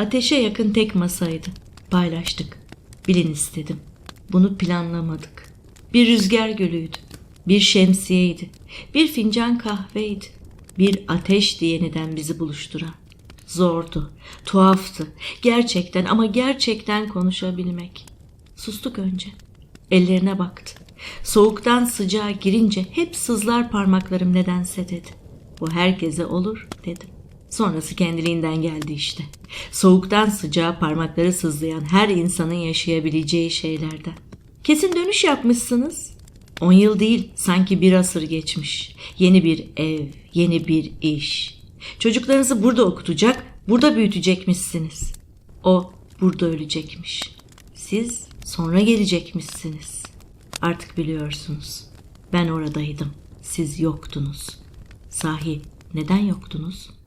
Ateşe yakın tek masaydı. Paylaştık. Bilin istedim. Bunu planlamadık. Bir rüzgar gölüydü. Bir şemsiyeydi. Bir fincan kahveydi. Bir ateşti yeniden bizi buluşturan. Zordu, tuhaftı. Gerçekten ama gerçekten konuşabilmek. Sustuk önce. Ellerine baktı. Soğuktan sıcağa girince hep sızlar parmaklarım nedense dedi. Bu herkese olur dedim. Sonrası kendiliğinden geldi işte. Soğuktan sıcağa parmakları sızlayan her insanın yaşayabileceği şeylerden. Kesin dönüş yapmışsınız. On yıl değil sanki bir asır geçmiş. Yeni bir ev, yeni bir iş. Çocuklarınızı burada okutacak, burada büyütecekmişsiniz. O burada ölecekmiş. Siz sonra gelecekmişsiniz. Artık biliyorsunuz. Ben oradaydım. Siz yoktunuz. Sahi neden yoktunuz?''